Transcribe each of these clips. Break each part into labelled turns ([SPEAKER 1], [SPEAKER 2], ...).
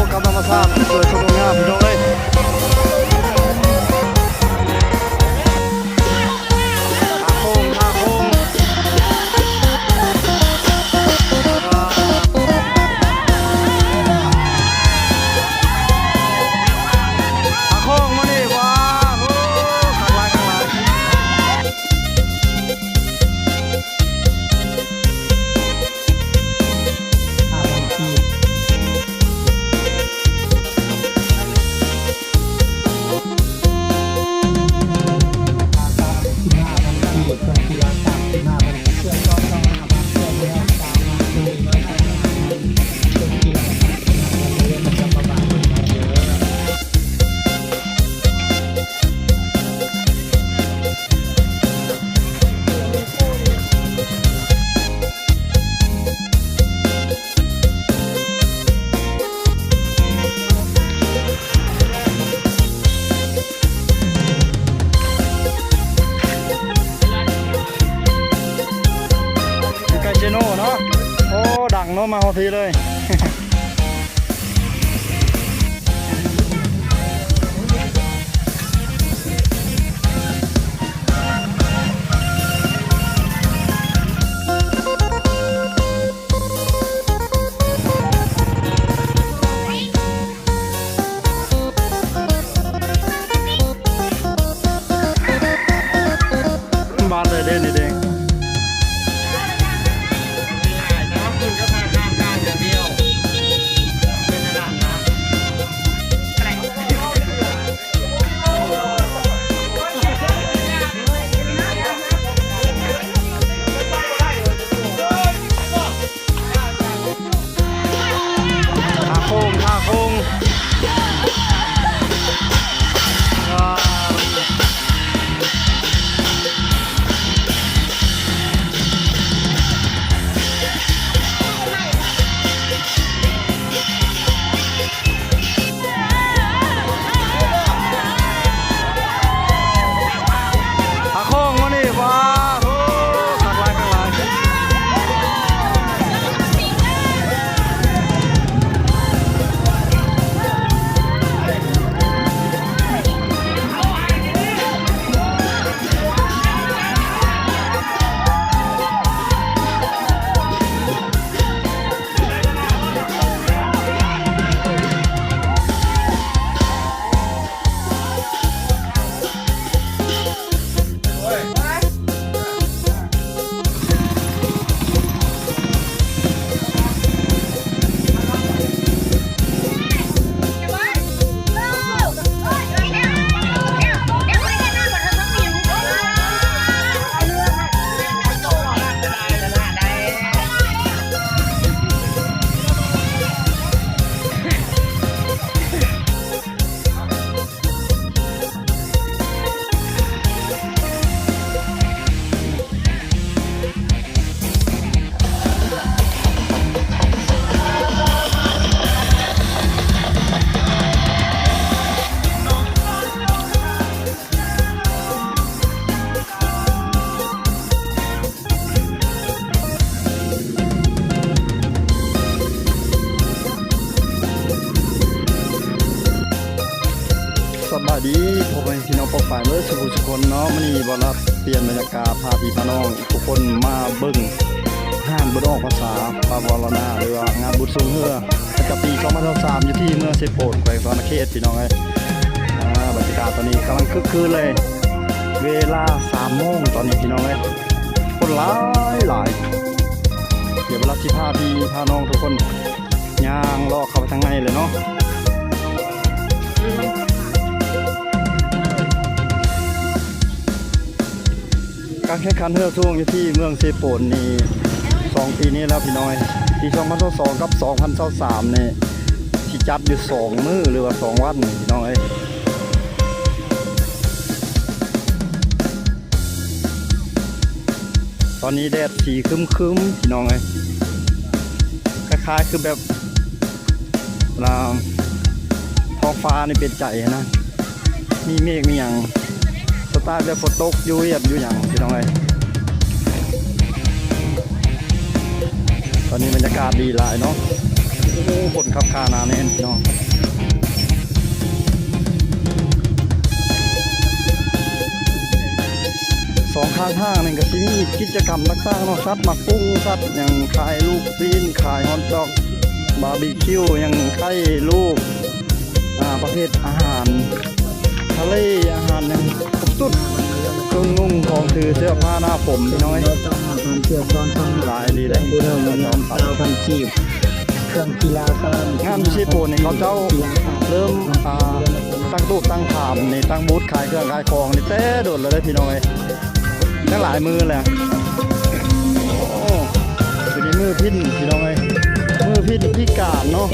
[SPEAKER 1] วกกับธรรม เนาะมาพอทีเลยบ้านเลยเด่นนี่เด้
[SPEAKER 2] วรนา
[SPEAKER 1] หรือว่างานบุญสูงเฮือประจำปี2023อยู่ที่เมืองเซโปนแขวงสวรรณเขตพี่น้องเอ้ยอ่าบรรยากาศตอนนี้กำลังคึกคืนเลย เวลา3โมงตอนนี้พี่น้องเอ้ยคนหลายหลายเดี๋ยวเวลาที่พาพี่พาน้องทุกคนย่างลอกเข้าไปทางในเลยเนาะการแข่งขันเรือท่วงอยู่ที่เมืองเซโปนนี่ สองปีนี้แล้วพี่น้อยปี2022กับ2023นี่ที่จัดอยู่สองมื้อหรือว่าสองวันพี่น้องเอ้ยตอนนี้แดดสีครึ้มพี่น้องเอ้ยคล้ายๆคือแบบเวลาท้องฟ้านี่เป็นใจนะ มีเมฆมีอย่างสไตล์แบบฝนตกยู่ยเวียดอยู่อย่างพี่น้องเอ้ย ตอนนี้บรรยากาศดีหลายเนาะโอ้คนขับคานาแน่นพี่น้องสองข้างทางนี่ก็สิมีกิจกรรมต่างๆเนาะสัตว์หมักปุ้งสัตว์อย่างขายลูกซีนขายฮอทดอก บาร์บีคิวอย่างไข่ลูกอาประเภทอาหารทะเลอาหารอย่างครบสุด เครื่องนุ่งของถือเสื้อผ้าหน้าผมพี่น้อย
[SPEAKER 3] เราต้องหาความเชื่อซ้อนซ้อน
[SPEAKER 1] หลายดีเลย
[SPEAKER 3] ดูเราเงินเราพันจีบเครื่องกีฬาก็
[SPEAKER 1] งงานชีโปนนี่เขาเจ้าเริ่มอ่าตั้งตู้ตั้งถามในตั้งบูธขายเครื่องขายของนี่เต้โดดเลยเด้พี่น้อยทั้งหลายมือเลยโอ้ทีนี้มือพินพี่น้อยมือพินพิการเนาะ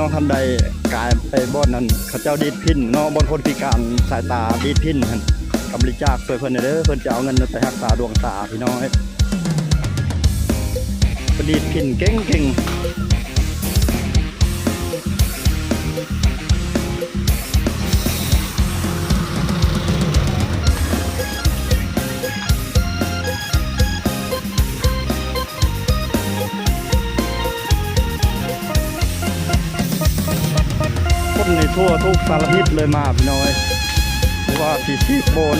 [SPEAKER 1] น้องท่านใดกายไปบ่อนนั้นเขาเจ้าดีดพินเนาะบ่อนคนพิการสายตาดีดพินหั่นกำบริจาคช่วยเพิ่นเด้อเพิ่นจะเอาเงินไปรักษาดวงตาพี่น้องเอ้ยเพิ่นดีดพินเก่งเก่ง ทั่วทุกสารทิศเลยมาพี่น้อยเพราะว่าสิชีพโบน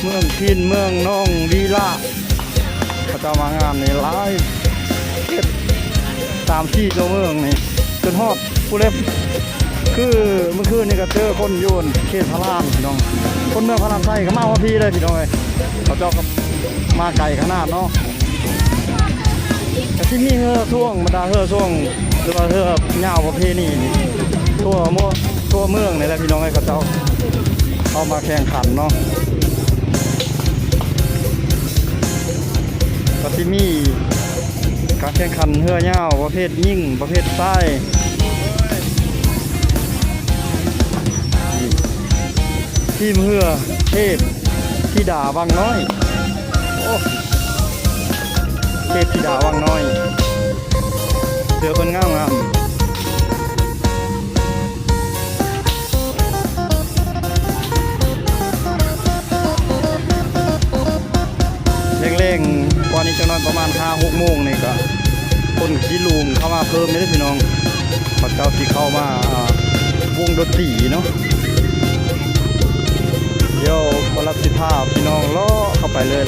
[SPEAKER 1] เมืองพินเมืองน้องวีละเขาจะมางานในหลายเอ็ดตามที่เจ้าเมืองนี่จนฮอดผู้เล็บคือเมื่อคืนนี่ก็เจอคนโยนเขตพระรามพี่น้อง คนเมืองพระรามไส้ก็มาว่าพี่เลยพี่น้องเอ้ยเขาเจ้าก็มาไกลขนาดเนาะแต่ที่นี่เฮอช่วงบรรดาเฮอช่วงหรือว่าเฮอเงาประเพณีนี่ ทั่วมั่วทั่วเมืองนี่แหละพี่น้องเอ้ยเขาเจ้าเอามาแข่งขันเนาะก็สิมีการแข่งขันเฮือยาวประเภทยิ่งประเภทใต้ทีมเฮือเทพธิดาวังน้อยโอ้เทพธิดาวังน้อยเสือคนงามงาม เร่งๆวันนี้จะนอนประมาณ5 6โมงนี่ก็คนขี้ลุมเข้ามาเพิ่มไม่ได้พี่น้องพอเจ้าที่เข้ามาอ่าวงดนตรีเนาะเดี๋ยวบรับสิภาพพี่น้องล้อเข้าไปเลย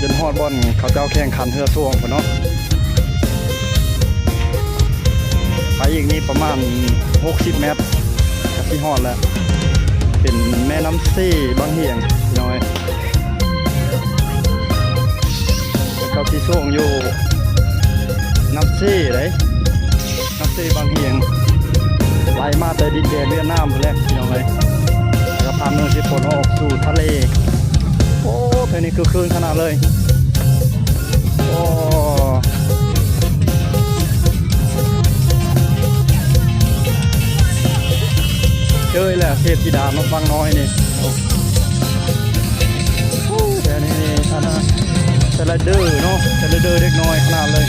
[SPEAKER 1] จนฮอดบอนเขาเจ้าแข่งขันเทือท่วงเนาะไปอีกนี่ประมาณ 60 เมตรกับที่ฮอดแล้ว เป็นแม่น้ำซี่บางเหียงน้อยเขาที่ส่วงอยู่น้ำซี่เลน้ำซี่บางเหียงไหลมาแต่ดินแดนเวียดนามเลยน้อยแล้วพาเมืองสิพนออกสู่ทะเล เพลงนี้คือคืนขนาดเลย โอ้เจอแหละเทพธิดามาฟังน้อยนี่แต่นี่นี่อันนั้นสไลเดอร์เนาะสไลเดอร์เล็กน้อยขนาดเลย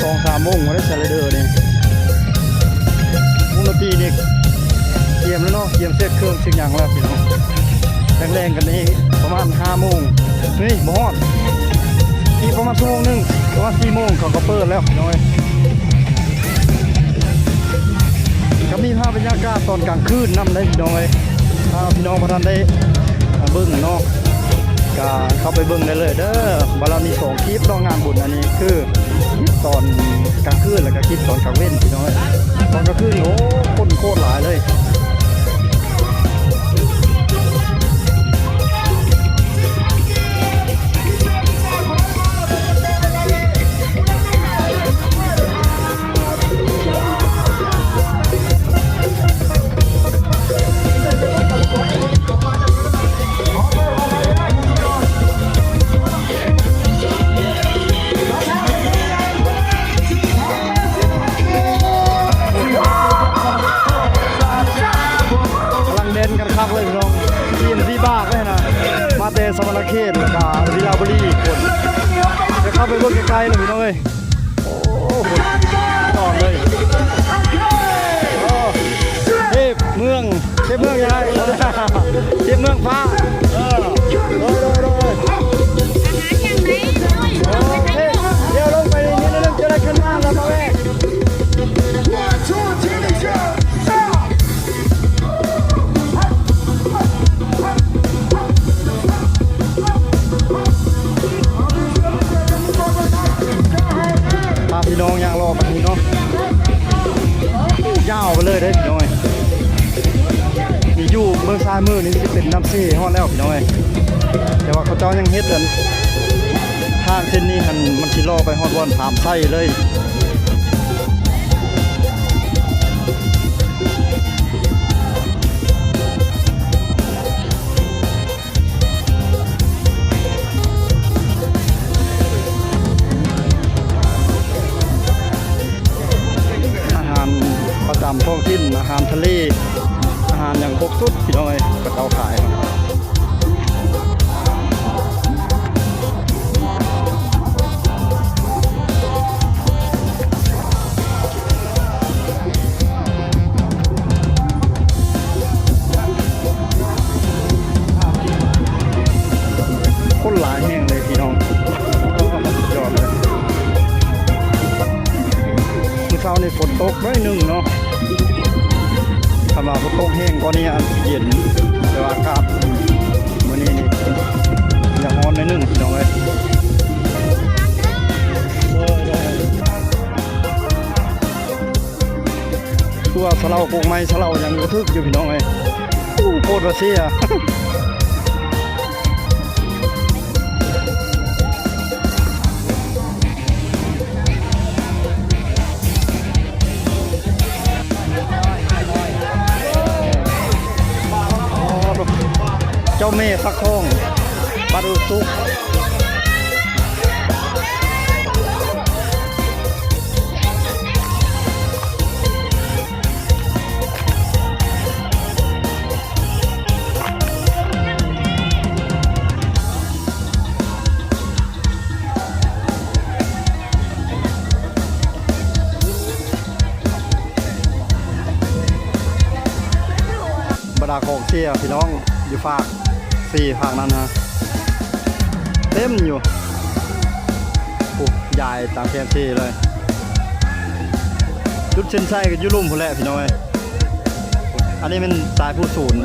[SPEAKER 1] สองสามโมงมาได้สไลเดอร์นี่มุนตีนี่เตรียมแล้วเนาะเตรียมเซ็ตเครื่องสิ่งอย่างแล้วพี่น้อง แรงๆกันนี่ประมาณห้าโมงนี่บ่ฮอดอีกประมาณชั่วโมงหนึงประมาณสี่โมงเขาก็เปิดแล้วน้อยก็มีภาพบรรยากาศตอนกลางคืนนำได้พี่น้อยถ้าพี่น้องพระท่านได้เบิ้งเนาะก็เข้าไปเบิ้งได้เลยเด้อบารามีสองคลิปรองงานบุญอันนี้คือคลิปตอนกลางคืนแล้วก็คลิปตอนกลางเว้นพี่น้อยตอนกลางคืนโอ้คนโคตรหลายเลย จะเข้าไกลๆเลยพี่น้องเอ้ยโอ้โหจอดเลยเทพเมืองเทพเมืองยังไงเทพเมืองฟ้าเออโดยโดยโดยโอ้เทพเดี๋ยวลงไปนิดนึงจะได้ขึ้นมาแล้วมาแม่ มืองซ้ามือนี่จะเป็นน้ำซีฮอดแล้วพี่น้องเลยแต่ว่าเขาเจ้ายังเฮ็ดกันทางเส้นนี้มันมันสิล่อไปฮอดวอนถามไส้เลยอาหารประจำท้องถิ่นอาหารทะเล หารอย่างครบสุดพี่น้อยกระเตาขายคนหลายแห่งเลยพี่น้องสุดยอดเลยเมื่อเช้าในฝนตกน้อยหนึ่ง เนาะสำหรับฝนตกแห้งกว่านี้อันเย็นแต่อากาศวันนี้นี่อย่างร้อนน้อยหนึ่งพี่น้องเอ้ยตัวสะเลาโกงไม้สะเลาอย่างกระทึกอยู่พี่น้องเอ้ยโคตรว่าเสีย จ้าแม่ฟักทองปลาดุกซุกบรรดาของเสียพี่น้องอยู่ฝาก สี่ฝากนั้นฮะเต็มอยู่โอ้ยายตามแคมซี่เลยจุดเช่นใช่กับยุลุ่มพุ่นแหละพี่น้องเอ้ยอันนี้เป็นสายผู้ศูนย์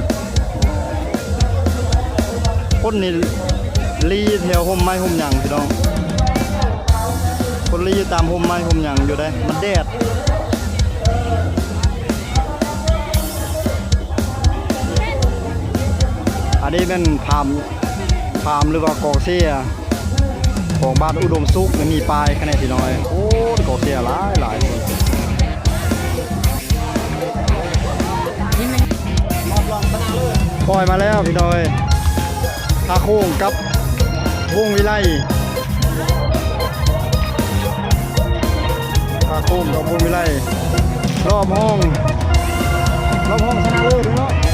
[SPEAKER 1] คนนี่รีแถวห่มไม้ห่มหยังพี่น้อง คนรีอยู่ตามห่มไม้ห่มหยังอยู่ได้ มันแดด อันนี้เป็นพามพามหรือว่ากองเสียของบ้านอุดมสุขมีปลายคะแนนพี่น้อย โอ้กองเชียหลายหลายคนปล่อยมาแล้วพี่น้อยทาโค้งกับวงวิไลทาโค้งกับวงวิไลรอบห้องรอบห้องชนะเลิศเนาะ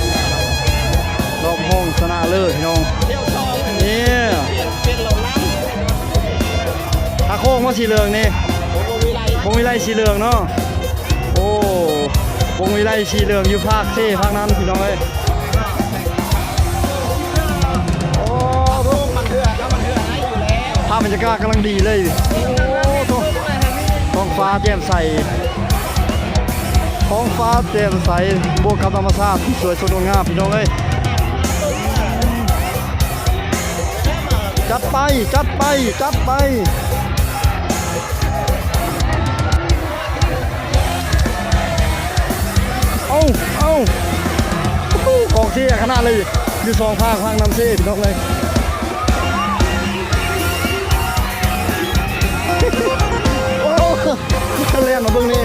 [SPEAKER 1] รอบห้องชนะเลิศพี่น้อง
[SPEAKER 2] เที่ยวซอง
[SPEAKER 1] นี่
[SPEAKER 2] เปลี่ยนเหล่านั้น
[SPEAKER 1] ทาโค้งว่าสีเหลืองนี่
[SPEAKER 2] ว
[SPEAKER 1] งวิไลสีเหลืองเนาะโอ้วงวิไลสีเหลืองอยู่ภาคเซ่ภาคนั้นพี่น้องเอ้ยโอ้โห
[SPEAKER 2] มันเดือนแล้วมันเถื่อนให้อยู่แล้ว
[SPEAKER 1] ภาพบรรยากาศกำลังดีเลยโอ้โหท้องฟ้าแจ่มใสท้องฟ้าแจ่มใสบวกกับธรรมชาติที่สวยสดงดงามพี่น้องเอ้ย จัดไป จัดไป จัดไป เอาเอาโอ้โหกเชียขนาดเลยอยู่สองภาคภาคนำเชียพี่น้องเลยโอ้โหเล่นมาเบิ่งนี่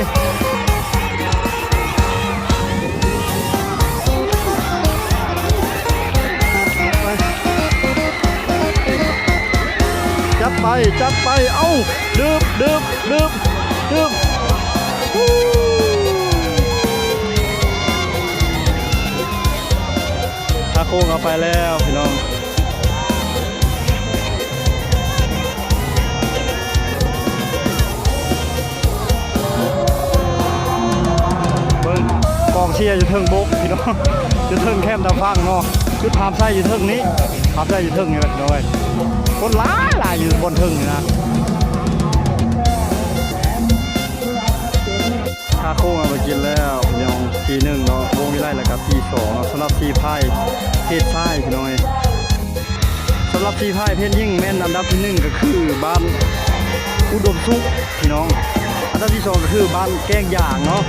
[SPEAKER 1] ไปจัดไป เอ้าดึบดึบดึบดึบฮู้ถ้าโค้งเอาไปแล้วพี่น้องเบิ่งกองเชียร์อยู่เทิงบกพี่น้องอยู่เทิงแคมตาฟังเนาะคือพามไส้อยู่เทิงนี้พามไส้อยู่เทิงนี่แหละพี่น้อย คนหลายหลายอยู่บนเทิงนะค่าโค้งเอาไปกินแล้วพี่น้องทีหนึ่งเนาะวงวิไลแล้วก็ทีสองสำหรับทีไพ่เพศไส้พี่น้อยสำหรับทีไพ่เพศยิ่งแม่นอันดับที่หนึ่งก็คือบ้านอุดมสุขพี่น้อง อันดับที่สองก็คือบ้านแก้งย่างเนาะ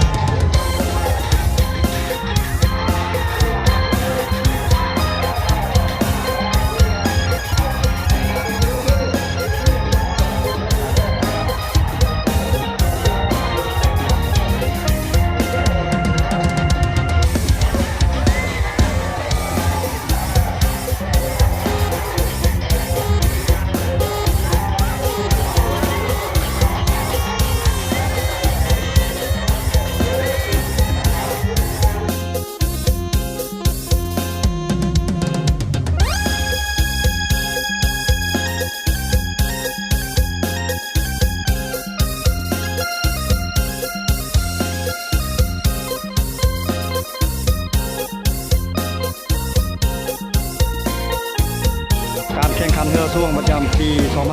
[SPEAKER 1] แข่งขันเรือช่วงประจำปี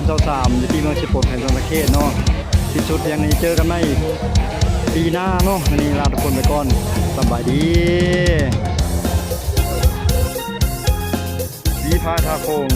[SPEAKER 1] 2023อยู่ที่เมืองชิโปแห่งสระเกตเนาะที่สุดอย่างนี้เจอกันไหมปีหน้าเนาะวันนี้ลาทุกคนไปก่อนสบายดีดีพาทาโคง